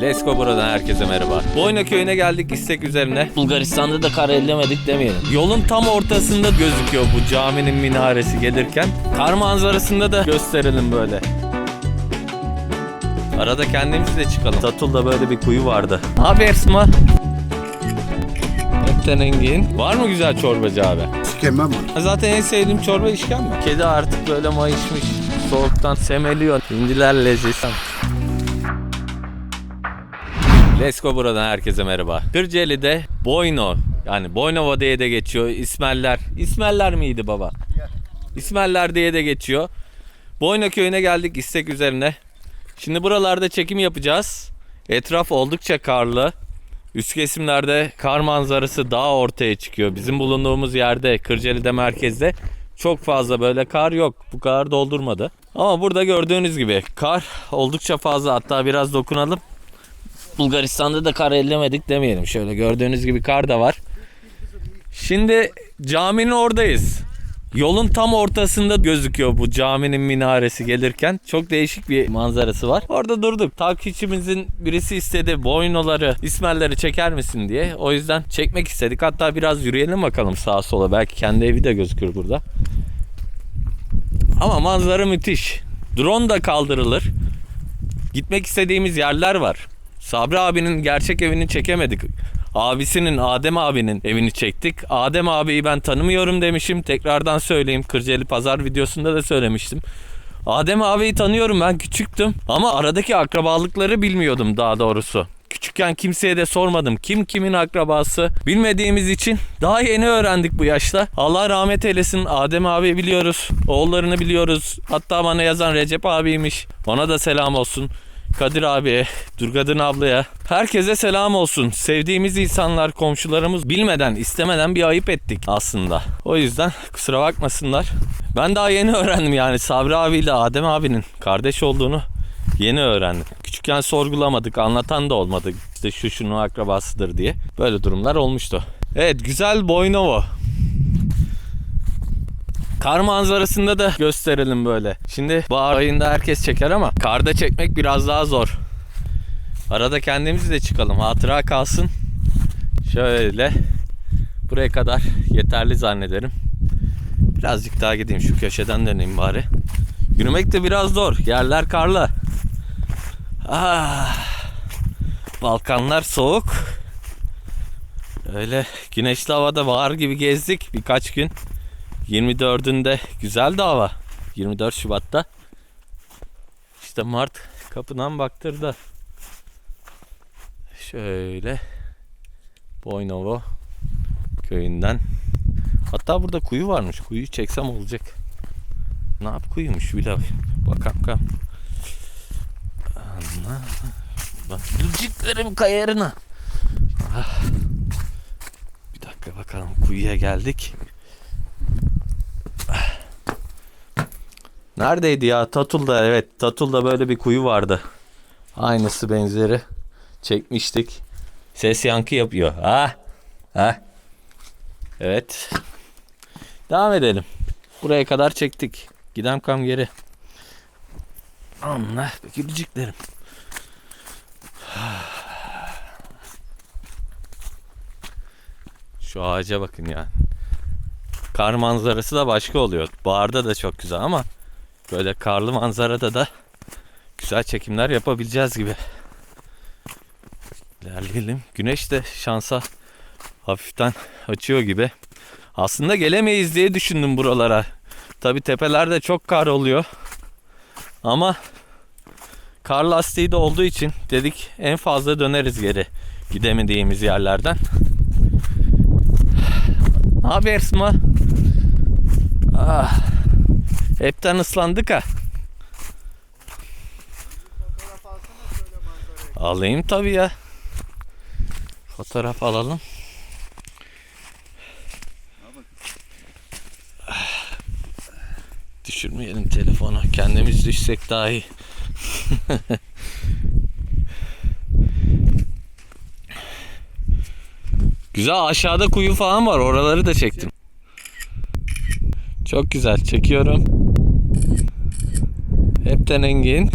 Let's go buradan herkese merhaba. Boyna köyüne geldik istek üzerine. Bulgaristan'da da kar ellemedik demeyelim. Yolun tam ortasında gözüküyor bu caminin minaresi gelirken. Kar manzarasında da gösterelim böyle. Arada kendimiz de çıkalım. Tatul'da böyle bir kuyu vardı. Abi Ersma. Hepten Engin. Var mı güzel çorbacı abi? Sikemem var. Zaten en sevdiğim çorba işkembe. Kedi artık böyle mayışmış. Soğuktan semeliyor. Hindiler leziz. Let's go buradan herkese merhaba. Kırcaali'de Boyno yani Boynova diye de geçiyor. İsmeller. İsmeller miydi baba? İsmeller diye de geçiyor. Boyno köyüne geldik istek üzerine. Şimdi buralarda çekim yapacağız. Etraf oldukça karlı. Üst kesimlerde kar manzarası daha ortaya çıkıyor. Bizim bulunduğumuz yerde Kırcaali'de merkezde çok fazla böyle kar yok. Bu kadar doldurmadı. Ama burada gördüğünüz gibi kar oldukça fazla. Hatta biraz dokunalım. Bulgaristan'da da kar ellemedik demeyelim. Şöyle Gördüğünüz gibi kar da var. Şimdi caminin oradayız. Yolun tam ortasında gözüküyor bu caminin minaresi gelirken. Çok değişik bir manzarası var. Orada durduk. Takipçimizin birisi istedi boynoları, ismelleri çeker misin diye. O yüzden çekmek istedik. Hatta biraz yürüyelim bakalım sağa sola. Belki kendi evi de gözükür burada. Ama manzara müthiş. Drone da kaldırılır. Gitmek istediğimiz yerler var. Sabri abinin gerçek evini çekemedik. Abisinin Adem abinin evini çektik. Adem abiyi ben tanımıyorum demişim. Tekrardan söyleyeyim. Kırcaeli Pazar videosunda da söylemiştim. Adem abiyi tanıyorum ben küçüktüm ama aradaki akrabalıkları bilmiyordum daha doğrusu. Küçükken kimseye de sormadım kim kimin akrabası bilmediğimiz için daha yeni öğrendik bu yaşta. Allah rahmet eylesin Adem abi biliyoruz. Oğullarını biliyoruz. Hatta bana yazan Recep abiymiş. Ona da selam olsun. Kadir abiye, Durgadın ablaya. Herkese selam olsun. Sevdiğimiz insanlar, komşularımız bilmeden, istemeden bir ayıp ettik aslında. O yüzden kusura bakmasınlar. Ben daha yeni öğrendim yani Sabri abiyle Adem abinin kardeş olduğunu yeni öğrendim. Küçükken sorgulamadık, anlatan da olmadı. İşte şu şunun akrabasıdır diye. Böyle durumlar olmuştu. Evet, güzel Boynova. Kar manzarasında da gösterelim böyle. Şimdi bahar ayında herkes çeker ama karda çekmek biraz daha zor. Arada kendimiz de çıkalım. Hatıra kalsın. Şöyle. Buraya kadar yeterli zannederim. Birazcık daha gideyim şu köşeden döneyim bari. Yürümek de biraz zor. Yerler karlı. Ah. Balkanlar soğuk. Öyle güneşli havada bahar gibi gezdik birkaç gün. 24'ünde güzel de hava. 24 Şubat'ta. İşte Mart kapıdan baktırdı. Şöyle Boynovo köyünden. Hatta burada kuyu varmış. Kuyuyu çeksem olacak. Ne yap kuyumuş bile. Bak bakalım. Allah. Bak gülcüklerim kayarına. Ah. Bir dakika bakalım kuyuya geldik. Neredeydi ya? Tatul'da evet. Tatul'da böyle bir kuyu vardı. Aynısı benzeri. Çekmiştik. Ses yankı yapıyor. Ha? Ha? Evet. Devam edelim. Buraya kadar çektik. Gidem kam geri. Allah be gülücüklerim. Şu ağaca bakın ya. Kar manzarası da başka oluyor. Baharda da çok güzel ama böyle karlı manzarada da güzel çekimler yapabileceğiz gibi. İlerleyelim. Güneş de şansa hafiften açıyor gibi. Aslında gelemeyiz diye düşündüm buralara. Tabi tepelerde çok kar oluyor. Ama kar lastiği de olduğu için dedik en fazla döneriz geri gidemediğimiz yerlerden. Ne haber Esma? Ah, hepten ıslandık ha. Alayım tabii ya. Fotoğraf alalım. Düşürmeyelim telefonu. Kendimiz düşsek daha iyi. Güzel aşağıda kuyu falan var. Oraları da çektim. Çok güzel. Çekiyorum. Hepten engin.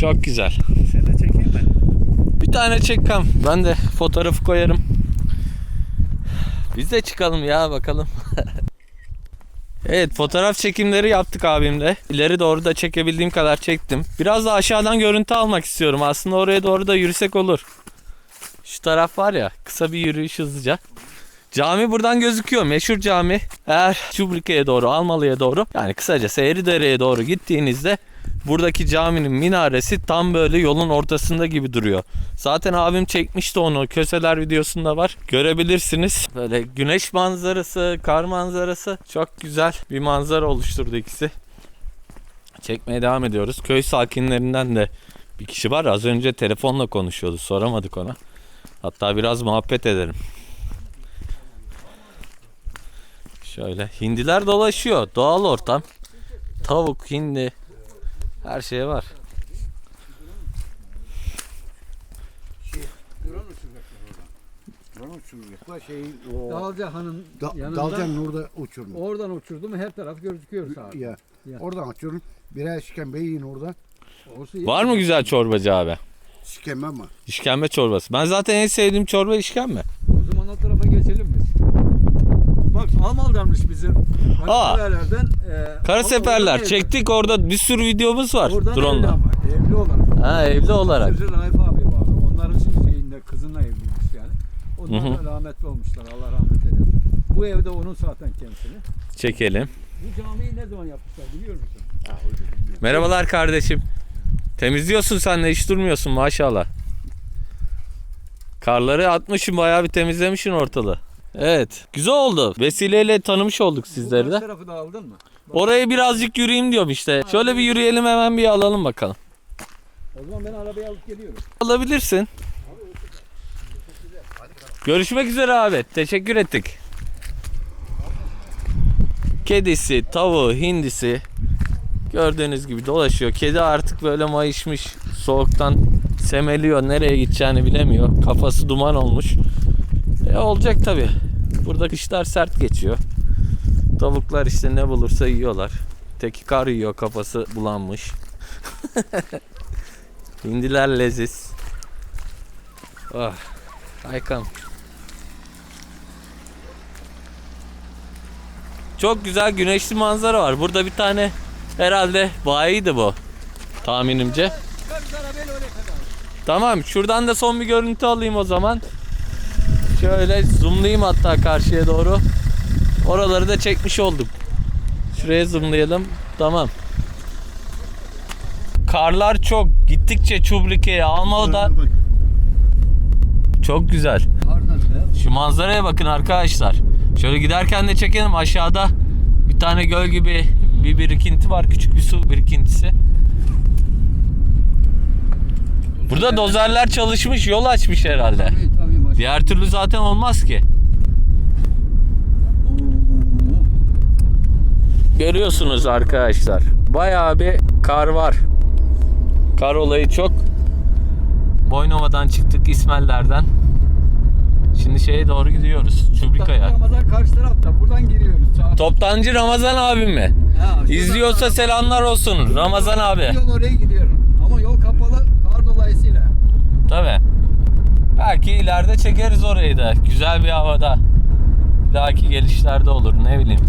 Çok güzel. Seni de çekeyim mi? tane çek kam. Ben de fotoğrafı koyarım. Biz de çıkalım ya bakalım. evet fotoğraf çekimleri yaptık abimle. İleri doğru da çekebildiğim kadar çektim. Biraz da aşağıdan görüntü almak istiyorum. Aslında oraya doğru da yürüsek olur. Şu taraf var ya kısa bir yürüyüş hızlıca. Cami buradan gözüküyor. Meşhur cami. Eğer Çubrike'ye doğru, Almalı'ya doğru yani kısacası Eğridere'ye doğru gittiğinizde buradaki caminin minaresi tam böyle yolun ortasında gibi duruyor. Zaten abim çekmişti onu. Köseler videosunda var. Görebilirsiniz. Böyle güneş manzarası, kar manzarası çok güzel bir manzara oluşturdu ikisi. Çekmeye devam ediyoruz. Köy sakinlerinden de bir kişi var. Az önce telefonla konuşuyordu. Soramadık ona. Hatta biraz muhabbet edelim. Şöyle hindiler dolaşıyor. Doğal ortam. Tavuk, hindi her şey var. Uçuracaklar şeyin o... Dalcahan'ın Da, yanında Dalcan orada uçurmuş. oradan uçurdum her taraf gözüküyor sağ. Ya. Ya. Oradan uçurum. Birer işkembe yiyin orada. İyi. Var mı güzel çorbacı abi? İşkembe ama. İşkembe çorbası. Ben zaten en sevdiğim çorba işkembe. O zaman o tarafa geçelim biz. Bak Almal'danmış bizim. Aa. Karaseverlerden. E, Karaseferler evli. çektik orada bir sürü videomuz var Oradan evli drone'la. ama evli olarak. Ha evli olarak. Sırrı Raif abi vardı. Onların şeyinde kızınla evliymiş yani. Onlar da rahmetli olmuşlar. Allah rahmet eylesin. Bu evde onun zaten kendisini. Çekelim. Bu camiyi ne zaman yapmışlar biliyor musun? Merhabalar kardeşim. Temizliyorsun sen de hiç durmuyorsun maşallah. Karları atmışsın bayağı bir temizlemişsin ortalığı. Evet. Güzel oldu. Vesileyle tanımış olduk sizleri de. tarafı da aldın mı? Oraya birazcık yürüyeyim diyorum işte. Şöyle bir yürüyelim hemen bir alalım bakalım. O zaman ben arabayı alıp geliyorum. Alabilirsin. Görüşmek üzere abi. Teşekkür ettik. Kedisi, tavuğu, hindisi gördüğünüz gibi dolaşıyor. Kedi artık böyle mayışmış. Soğuktan semeliyor. Nereye gideceğini bilemiyor. Kafası duman olmuş. E olacak tabi. Burada kışlar sert geçiyor. Tavuklar işte ne bulursa yiyorlar. Teki kar yiyor kafası bulanmış. Hindiler leziz. Oh, Haykam. Çok güzel güneşli manzara var. Burada bir tane herhalde bayiydi bu. Tahminimce. Tamam şuradan da son bir görüntü alayım o zaman. Şöyle zoomlayayım hatta karşıya doğru. Oraları da çekmiş olduk. Şuraya zoomlayalım. Tamam. Karlar çok. Gittikçe Çubrike'ye, Almalı'da çok güzel. Şu manzaraya bakın arkadaşlar. Şöyle giderken de çekelim aşağıda bir tane göl gibi bir birikinti var. Küçük bir su birikintisi. Burada dozerler çalışmış, yol açmış herhalde. Diğer türlü zaten olmaz ki. Görüyorsunuz arkadaşlar. Bayağı bir kar var. Kar olayı çok. Boynova'dan çıktık İsmeller'den. Şimdi şeye doğru gidiyoruz. Çubrika'ya. Ramazan karşı tarafta. Buradan giriyoruz. Sağ- Toptancı Ramazan abim mi? Ha, İzliyorsa selamlar olsun Ramazan abi. Oraya gidiyorum. Ama yol kapalı kar dolayısıyla. Tabi. Belki ileride çekeriz orayı da. Güzel bir havada. Bir dahaki gelişlerde olur ne bileyim.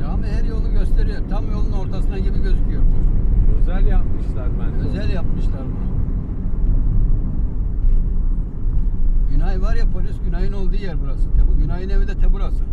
Cami her yolu gösteriyor. Tam yolun ortasına gibi gözüküyor. bu. Özel yapmışlar bence. Özel yapmışlar bunu. Günay var ya polis Günay'ın olduğu yer burası. Te bu Günay'ın evi de te burası.